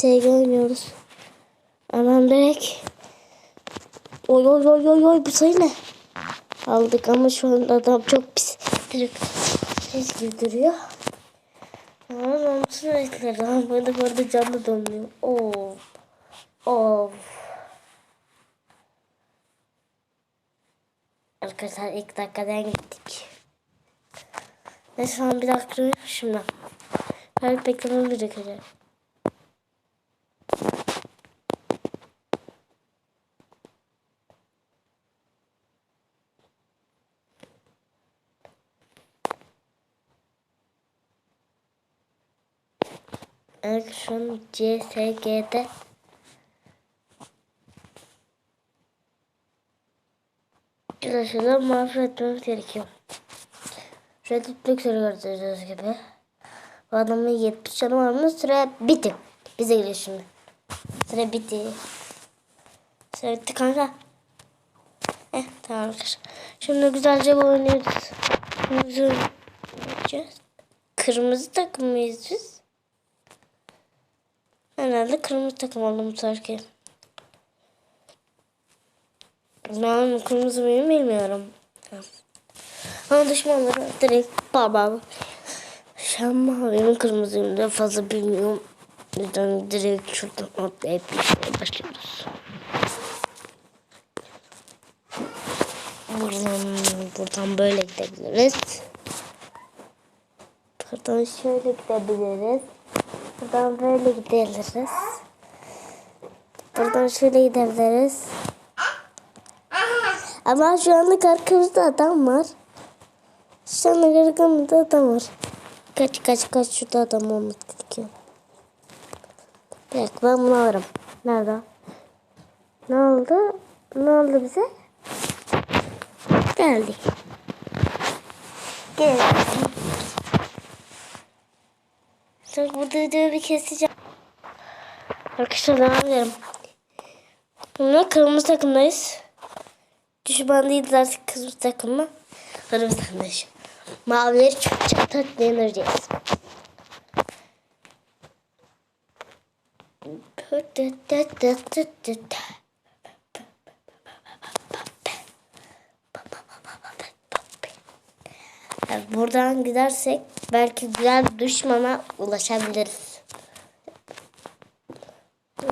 TG oynuyoruz. Hemen direkt. Oy oy oy oy oy bu sayı ne? Aldık ama şu anda adam çok pis. Direkt ses gibi duruyor. Ama namusun renkleri. Ama burada bu arada canlı donuyor. Of. Of. Arkadaşlar ilk dakikadan gittik. Şu an bir dakika şimdi. Her beklemem gerekecek. Evet şu an CSG'de Arkadaşlar mahvetmemiz gerekiyor. Reddit Pixel'ı gördüğünüz gibi. Bu adamın 70 canı var mı? Süre bitti. Bize geliyor şimdi. Süre bitti. Süre bitti kanka. Eh tamam arkadaşlar. Şimdi güzelce bu oynuyoruz. Kırmızı takım mıyız biz? Herhalde kırmızı takım oldum bu seferki. Ben kırmızı mıyım bilmiyorum. Ama düşmanları direkt baba. Şu an mavinin kırmızıyım da fazla bilmiyorum. Yüzden direkt şuradan atlayıp başlıyoruz. Buradan, buradan böyle gidebiliriz. Buradan şöyle gidebiliriz. Buradan böyle gidebiliriz. Buradan şöyle gidebiliriz. Ama şu anlık arkamızda adam var. Şu anlık arkamızda adam var. Kaç kaç kaç şurada adam olması gerekiyor. Dakika ben bunu alırım. Nerede? Ne oldu? Ne oldu bize? Geldik. Geldik. Sonra burada videoyu bir keseceğim. Arkadaşlar devam edelim. Bunlar kırmızı takımdayız. Düşman değiliz artık kırmızı takımı. Kırmızı takımdayız. Mavileri çok çok tatlı Buradan gidersek belki güzel düşmana ulaşabiliriz.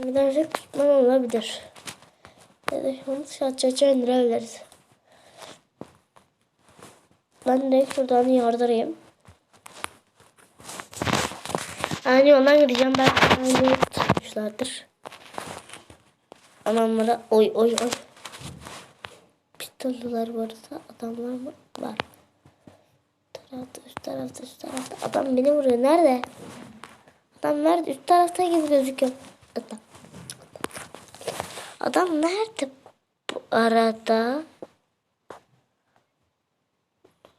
Gidersek düşman olabilir. Ya da onu şatçaça indirebiliriz. Ben de şuradan yardırayım. Aynı yoldan gideceğim. Belki aynı tutmuşlardır. Adamlara oy oy oy. Pistollular varsa adamlar? Var. Tarafta, üst tarafta, üst tarafta. Adam beni vuruyor. Nerede? Adam nerede? Üst tarafta gibi gözüküyor. Adam. Adam nerede bu arada?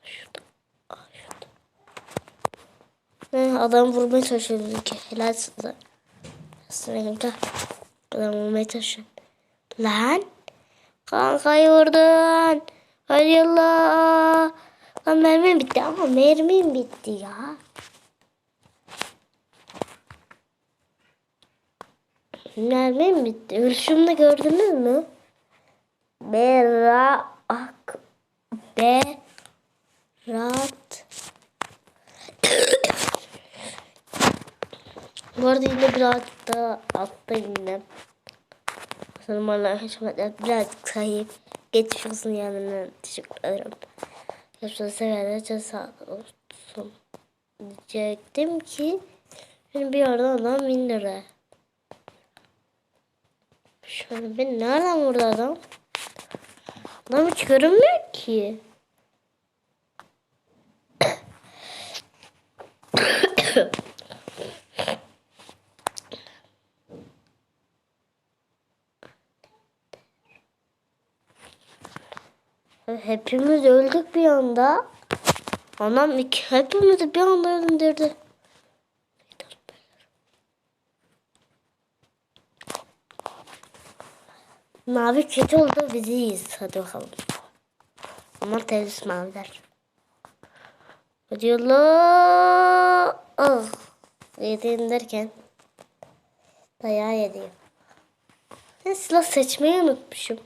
Şurada. Şurada. Ne adam vurmaya çalışıyor bizimki. Helal size. Aslında. Adam vurmaya çalışıyor. Lan. Kankayı vurdun. Hay Allah. Lan mermim bitti ama mermim bitti ya. Mermim bitti. Ölüşümde gördünüz mü? Berak. Berat. Bu arada yine birazcık daha altta yine. Sanırım Allah hışmetler birazcık sahip. Geçmiş olsun yani. Teşekkür ederim. Hepsini severler. Sağ olsun. Diyecektim ki beni bir yerden adam indirdi. Şöyle ben nereden vurdu adam? Adam hiç görünmüyor ki. Hepimiz öldük bir anda. Anam iki, hepimizi bir anda öldürdü. Mavi kötü oldu biziyiz. Hadi bakalım. Onlar terörist maviler. Hadi Allah. Ah. Yediğim derken. Dayağı yedi. Ben silah seçmeyi unutmuşum.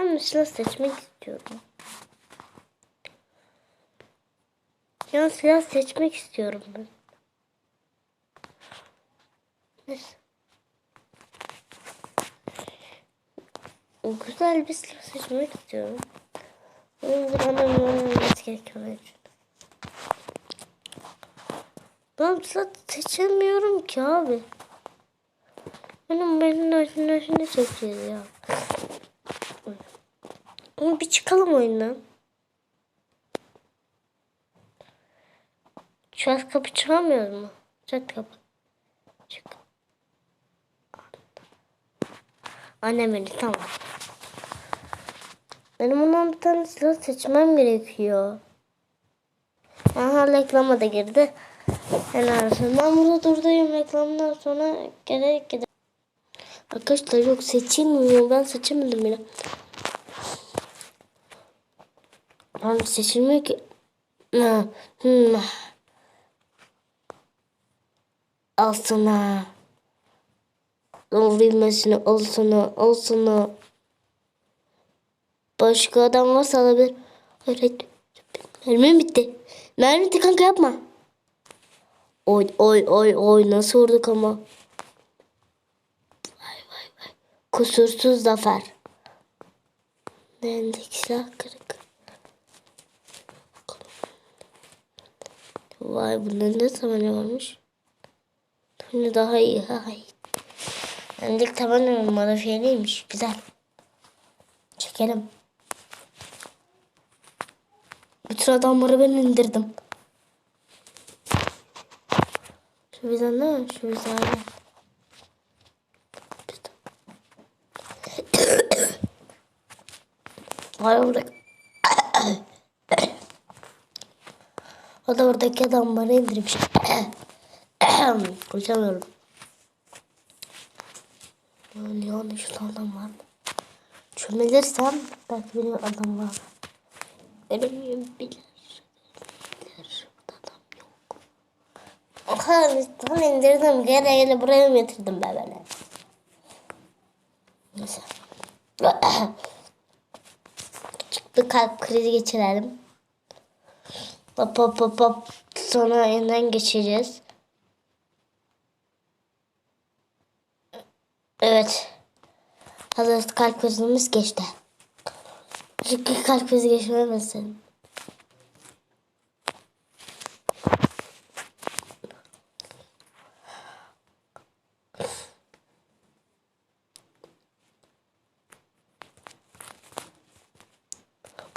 Ben silah seçmek istiyorum. Ya silah seçmek istiyorum ben. Neyse. Güzel bir silah seçmek istiyorum. O yüzden hemen öğrenmemiz gerekiyor. Ben silah seçemiyorum ki abi. Benim benim başını çekeceğiz ya. Ama bir çıkalım oyundan. Şu an kapı çıkamıyoruz mu? Çık kapı. Çık. Annem beni tamam. Benim ondan bir tane silah seçmem gerekiyor. Aha reklama da girdi. Olsun. Ben burada durdayım reklamdan sonra gerek gider. Arkadaşlar yok seçilmiyor. Ben seçemedim bile. Ben seçilmiyor ki. Hmm. Al sana. Al bilmesini al sana. Al sana. Başka adam varsa alabilir. Hayır. Mermim bitti. Mermim bitti kanka yapma. Oy oy oy oy nasıl vurduk ama. Vay vay vay. Kusursuz zafer. Bendeki silah kırık. Vay bunların ne tabanca varmış. Şimdi daha iyi. Hay. Bendeki tabanca modifiyeliymiş. Güzel. Çekelim. Bütün adamları ben indirdim. Şu bizden ne? Şu bizden ne? Vay orada. O da oradaki adamları indirmiş. Konuşamıyorum. Yani yanlış adam var mı? Çömelirsem belki benim adam var. Benim bilir. Bilir. Adam yok. Oha tam indirdim. Gene gene buraya mı getirdim ben beni? Neyse. Çıktı kalp krizi geçirelim. Hop hop hop hop. Sonra yeniden geçeceğiz. Evet. Hazır kalp krizimiz geçti. Çünkü kalp krizi geçmemesin.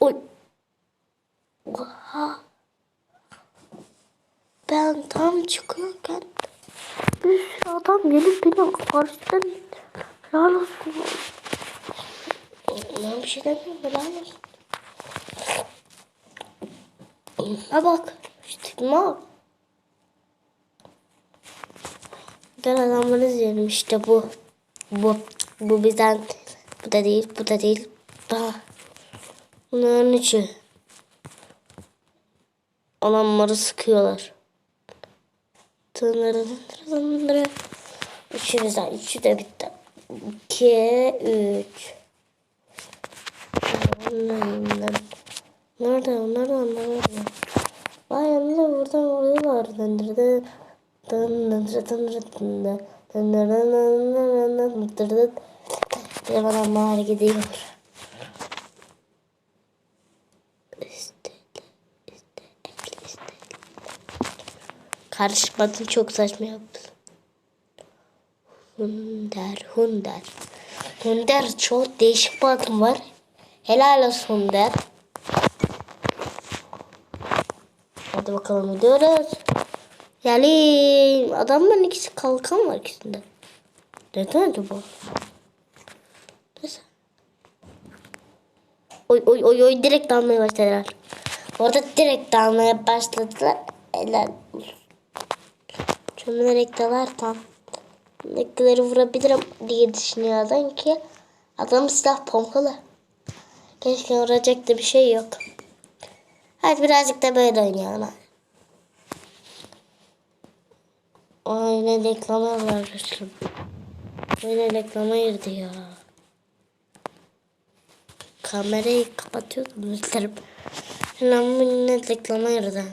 Oy. Oha. Ben tam çıkıyorken bir sürü adam gelip beni karşıdan helal olsun. Ben bir şey demiyorum helal olsun. Ha bak. Şu tipime bak. Gel adamları izleyelim işte bu. Bu. Bu bizden. Bu da değil. Bu da değil. Daha. Bunların üçü. Adamları sıkıyorlar. Tınırı tınırı. Üçü bizden. Üçü de bitti. İki, üç. Nerede? Nerede? Nerede? Vay yanında buradan vuruyorlar. Döndürdü. Benim adamlar gidiyor. Karışmadın çok saçma yaptın. Hunder. Hunder. Hunder çok değişik bir adım var. Helal olsun Hunder. Hadi bakalım gidiyoruz. Yani adamların ikisi kalkan var ikisinde. Neden acaba? Neyse. Oy oy oy oy direkt dalmaya başladılar. Orada direkt dalmaya başladılar. Helal olsun. Çömelerek dalar tam. Nekleri vurabilirim diye düşünüyordum ki adam silah pompalı. Keşke vuracak da bir şey yok. Hadi birazcık da böyle oynayalım. Aa yine reklama var arkadaşlar. Yine reklama girdi ya. Kamerayı kapatıyordum özlerim. Hemen bu yine reklama girdi.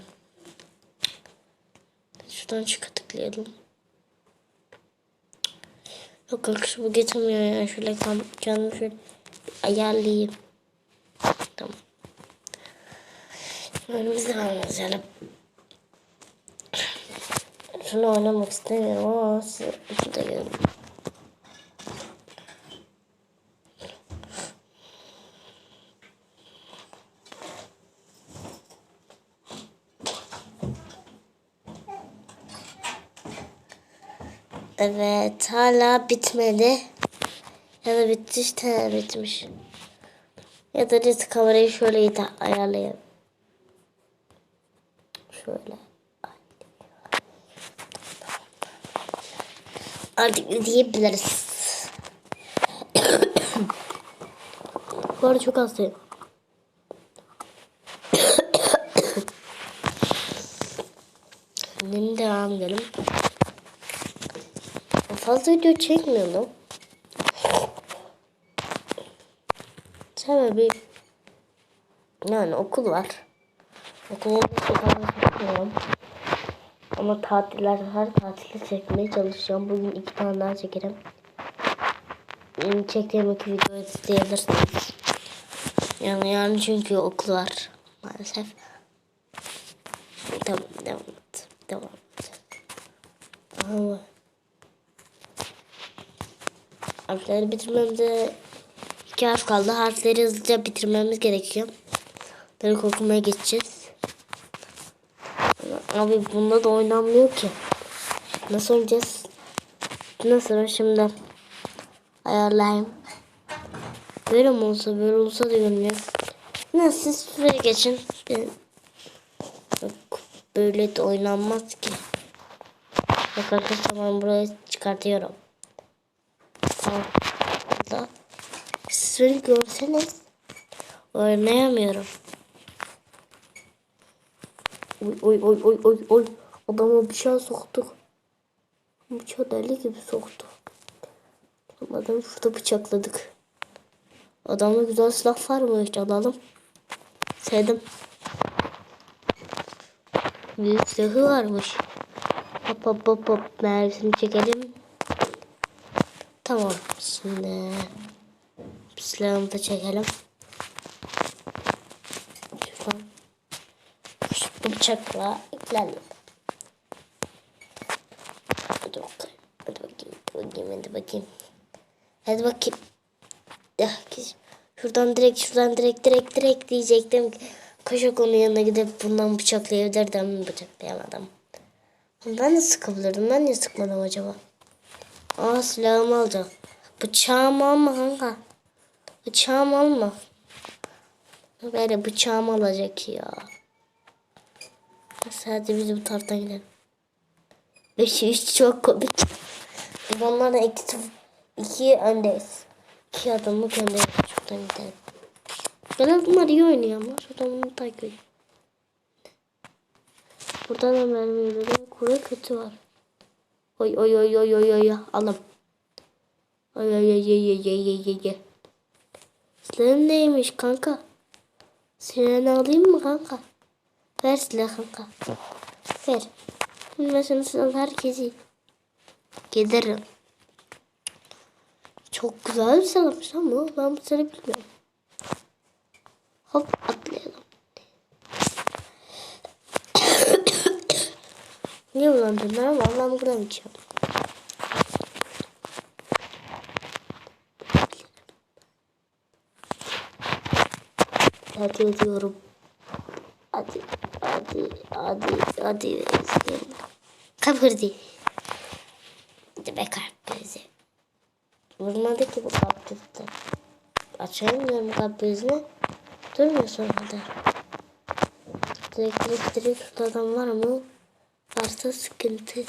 Şuradan çıka tıklayalım. Yok arkadaşlar bu getirmiyor ya. Şöyle reklam canım şöyle ayarlayayım. Tamam. Önümüzde almaz yani. Şunu oynamak istemiyorum ama şu da. Evet hala bitmedi. Ya da bitti işte bitmiş. Ya da biz kamerayı şöyle ayarlayalım. Şöyle. Artık ne diyebiliriz? Bu arada çok hastayım. Şimdi devam edelim. Fazla video çekmiyordum. Sebebi yani okul var. Okulun çekmiyorum. Ama tatiller her tatili çekmeye çalışacağım. Bugün iki tane daha çekerim. Benim çektiğim iki videoyu izleyebilirsiniz. Yani yarın çünkü okul var maalesef. Devam, devam et. Devam et. Ama harfleri bitirmemize iki harf kaldı. Harfleri hızlıca bitirmemiz gerekiyor. Direkt okumaya geçeceğiz. Abi bunda da oynanmıyor ki. Nasıl oynayacağız? Nasıl şimdi ayarlayayım. Böyle mi olsa böyle olsa da görünüyor. Nasıl siz şuraya geçin. Yok, böyle de oynanmaz ki. Bak arkadaşlar ben buraya çıkartıyorum. Tamam. Siz beni görseniz oynayamıyorum. Oy oy oy oy oy oy. Adamı bıçağı soktuk. Bıçağı deli gibi soktu. Adamı şurada bıçakladık. Adamda güzel silah var mı? Alalım. Sevdim. Büyük silahı varmış. Hop hop hop hop. Mermisini çekelim. Tamam. Şimdi silahını da çekelim. Şuradan şu bıçakla ilerledim. Hadi bakayım. Hadi bakayım. Bakayım hadi bakayım. Hadi bakayım. Ya, şuradan direkt şuradan direkt direkt direkt diyecektim. Koşak onun yanına gidip bundan bıçaklayabilirdim. Bıçaklayamadım. Ben de sıkabilirdim. Ben niye sıkmadım acaba? Aa silahımı alacağım. Bıçağımı alma kanka. Bıçağımı alma. Böyle bıçağımı alacak ya. Sadece biz bu taraftan gidelim. Beşi üç çok komik. Biz onlarla iki, iki öndeyiz. İki adımlık öndeyiz. Şuradan gidelim. Ben bunlar iyi oynuyor ama şuradan bunu takip edeyim. Buradan da mermileri kuru kötü var. Oy oy oy oy oy oy alım. Oy oy oy oy oy oy oy oy. Silahın neymiş kanka? Silahını alayım mı kanka? Ver silah kanka. Ver. Mesela silah herkesi gelirim. Çok güzel bir silahmış ama ben bu silahı bilmiyorum. Hop atlayalım. Niye bulandın ben? Vallahi buradan içiyorum. Hadi ediyorum. Hadi, hadi, hadi, hadi. Kalp krizi. Hadi be kalp krizi. Vurmadı ki bu kalp. Açayım diyorum kalp krizini. Durmuyor sonra da. Direkt direkt adam var mı? Varsa sıkıntı.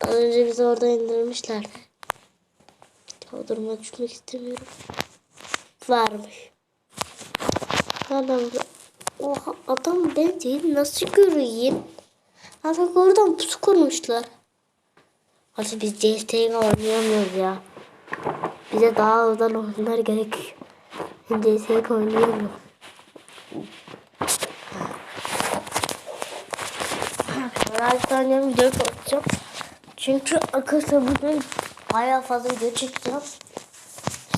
Önce bizi orada indirmişlerdi. Duruma düşmek istemiyorum. Varmış. Adam Oha adam ben değil nasıl göreyim? Artık oradan pusu kurmuşlar. Artık biz CS'yi oynayamıyoruz ya. Bize daha hızlı oyunlar gerek. CS'yi oynayamıyorum. Herhalde annem video atacağım. Çünkü arkadaşlar bugün bayağı fazla video çekeceğim.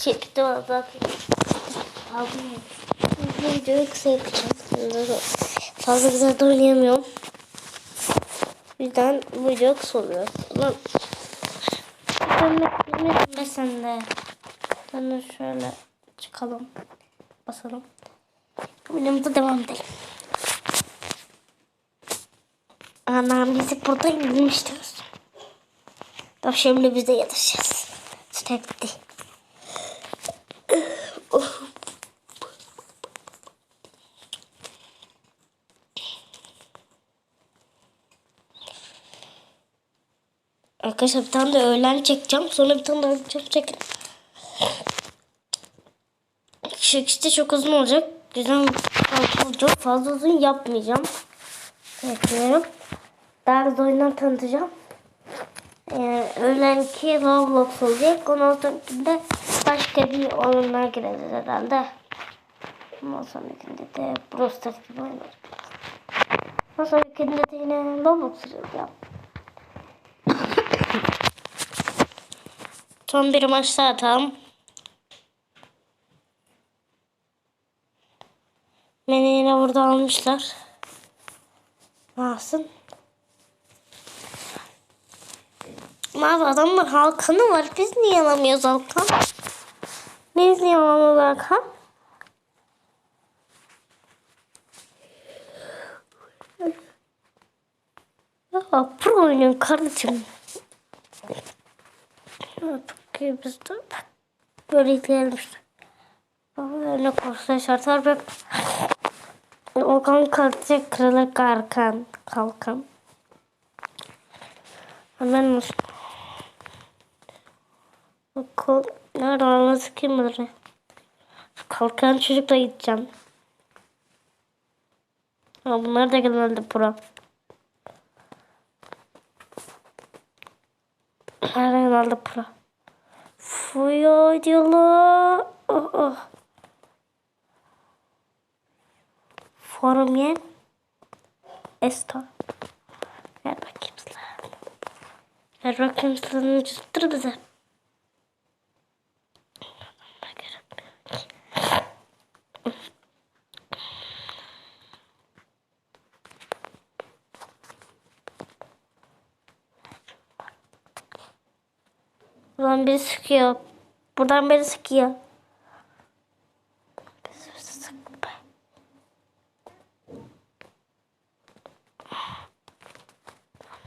Çektim zaten. Abi videoyu kısa yapacağım. Fazla güzel de oynayamıyorum. Yüzden bu video kısa oluyor. Lan. De bilmedim be de. Şöyle çıkalım. Basalım. Oyunumuza devam edelim. Anam bizi burada indirmiştir. Tamam şimdi biz de yatışacağız. Süre Arkadaşlar bir tane de öğlen çekeceğim. Sonra bir tane de akşam çekeceğim. Şu işte çok uzun olacak. Güzel çok fazla uzun yapmayacağım. Bekliyorum. Daha az oyunlar tanıtacağım. Ee, öğlenki Roblox olacak. Ondan sonrakinde başka bir oyunlar gireceğiz herhalde. Ondan sonrakinde de Brawl Stars gibi oyunlar. Ondan sonrakinde de yine Roblox gireceğiz. Son bir maç daha atalım. Beni yine burada almışlar. Ne yapsın? Abi adamın halkanı var. Biz niye alamıyoruz halkan? Biz niye alamıyoruz halkan? Ya pro oynuyorsun kardeşim. Biz de. Böyle izleyelim işte. Öyle korsa şartlar hep. Okan kalacak kırılır kalkan. Kalkan. Hemen nasıl? Kol, nerede anası kim bilir? Kalkan çocukla gideceğim. Ha, bunlar da genelde pro. Her genelde pro. Fuyo diyorlar. Oh, oh. Forum yen. Esta. Ver bakayım slime. Ver bakayım slime'ı tuttur bize. Buradan biri sıkıyor. Buradan biri sıkıyor.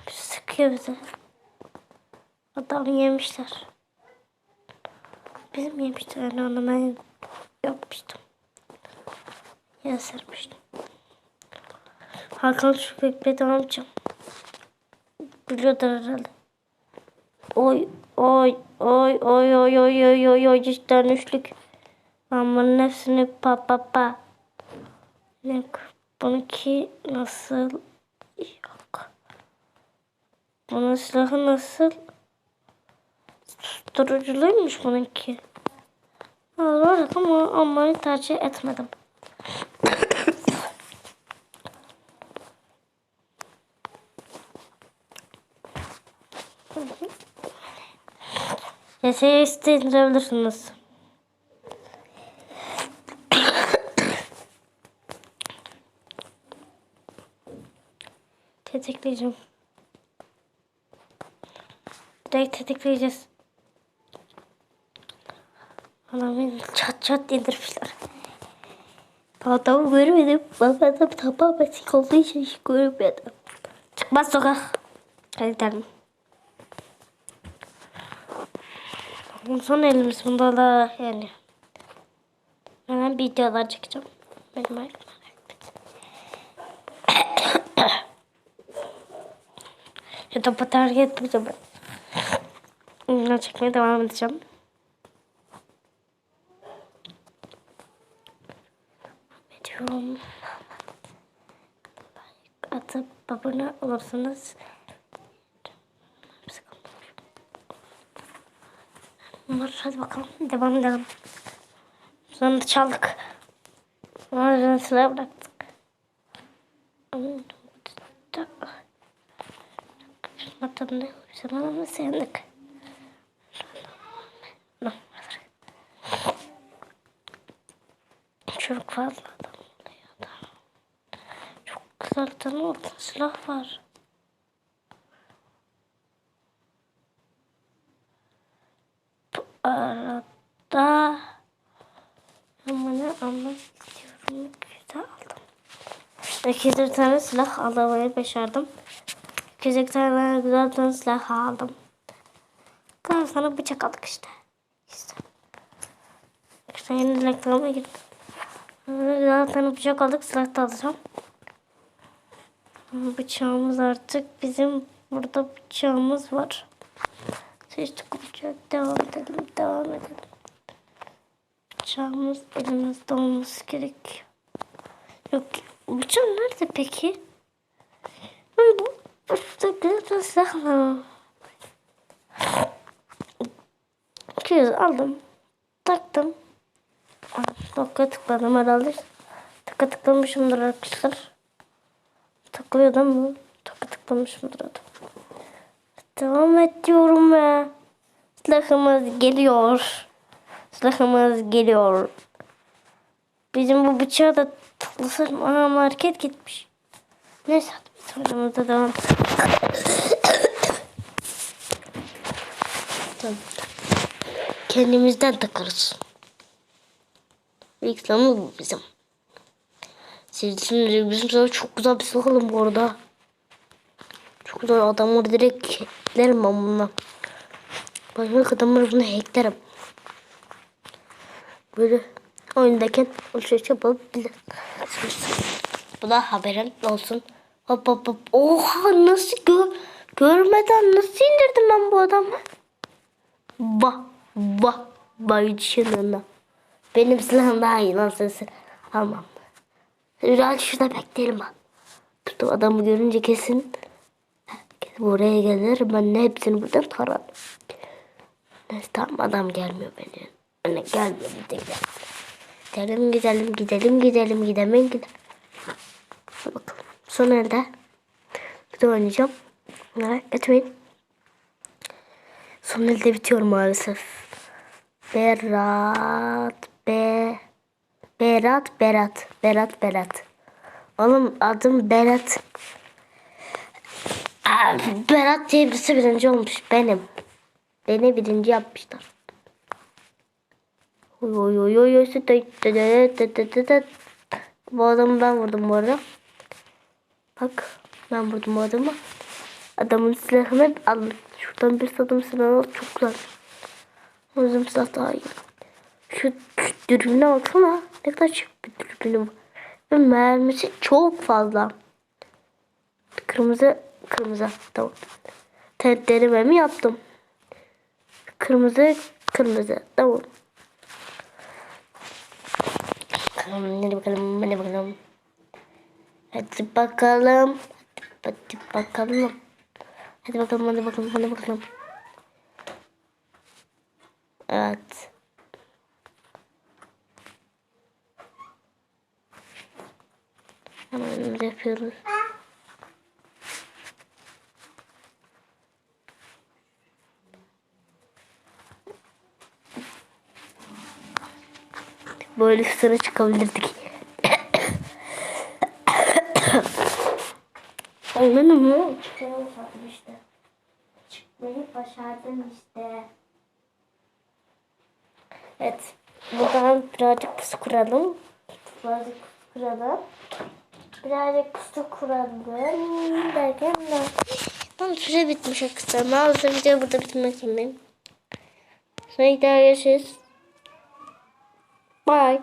Sıkıyor bizi. Adam yemişler. Bizim yemişler yani onu ben yapmıştım. Ya sermiştim. Hakan şu bekle devam edeceğim. Biliyordur herhalde. Oy oy oy oy oy oy oy oy oy cidden üçlük. Bunun hepsini pa pa pa. Yok. Bununki nasıl? Yok. Bunun silahı nasıl? Susturuculuymuş bununki. Var ama onları tercih etmedim. Yasayı isteyebilirsiniz. Tetikleyeceğim. Direkt tetikleyeceğiz. Adamı çat çat indirmişler. Adamı görmedim. Ben adam tamamen sik olduğu için hiç görmedim. Çıkmaz sokak. Hadi gidelim. Son elimiz bunda da yani. Hemen videolar çekeceğim. Benim aklımda. Ya da batarya etmeyeceğim ben. Bunları çekmeye devam edeceğim. Ediyorum. Atıp abone olursanız Bunlar hadi bakalım devam edelim. Sonra çaldık. Sonra silah bıraktık. Şunlardan da zamanını sevdik. Çok fazla adam oluyor. Çok güzel orta silah var. Bu arada hemen almak istiyorum. Güzel aldım. 200 tane silah almayı başardım. 200 tane güzel tane silah aldım. Kaç sana bıçak aldık işte. İşte. İşte yeni reklama girdim. Güzel tane bıçak aldık. Silah da alacağım. Bıçağımız artık bizim burada bıçağımız var. Seçtik bıçak. Devam edelim. Devam edelim. Bıçağımız elimizde olması gerekiyor. Yok bıçak nerede peki? Bu güzel saklanım. 200 aldım. Taktım. Takka tıkladım herhalde. Takka tıklamışımdır arkadaşlar. Takılıyordum mu? Takka tıklamışımdır adam. Devam ediyorum be. Silahımız geliyor. Silahımız geliyor. Bizim bu bıçağı da tıklasın. Aa market gitmiş. Neyse sorumuza devam. tamam. Kendimizden takarız. Silahımız bu bizim. Siz şimdi bizim silah çok güzel bir silah alın bu arada. Çok güzel adamları direkt hacklerim ben bununla. Başka adamları bunu hacklerim. Böyle oyundayken alışveriş yapıp bilir. Bu da haberin olsun. Hop hop hop. Oha nasıl gör görmeden nasıl indirdim ben bu adamı? Bah bah yanına. Benim silahım daha iyi lan sesi. Almam. Biraz şurada bekleyelim ben. Tuttum adamı görünce kesin buraya gelir. Ben de hepsini buradan tararım. Neyse tamam adam gelmiyor beni. Anne gelmiyor bir de gel. Gidelim gidelim gidelim gidelim gidelim gidelim. Bakalım. Son elde. Bir de oynayacağım. Merak etmeyin. Son elde bitiyor maalesef. Berat. Be. Berat. Berat. Berat. Berat. Oğlum adım Berat. Berat diye birisi birinci olmuş. Benim. Beni birinci yapmışlar. Oy oy oy oy. Bu adamı ben vurdum bu arada. Bak ben vurdum bu adamı. Adamın silahını aldım. Şuradan bir sadım silahını al. Çok güzel. O yüzden silah daha iyi. Şu, şu dürbüne. Ne kadar çık bir dürbünü bu. Ve mermisi çok fazla. Kırmızı kırmızı. Tamam. Denememi yaptım. Kırmızı kırmızı. Tamam. Bakalım, hadi bakalım, hadi bakalım. Hadi bakalım. Hadi bakalım. Hadi bakalım, hadi bakalım, hadi bakalım. Evet. Hemen yapıyoruz. Böyle üstüne çıkabilirdik. Anladın mı? Çıkmayı işte. Çıkmayı başardım işte. Evet. Buradan birazcık pusu kuralım. Birazcık pusu kuralım. Birazcık pusu kuralım. Derken de. Tam süre bitmiş arkadaşlar. Maalesef video burada bitmek zorundayım. Sonra gider görüşürüz. Bye.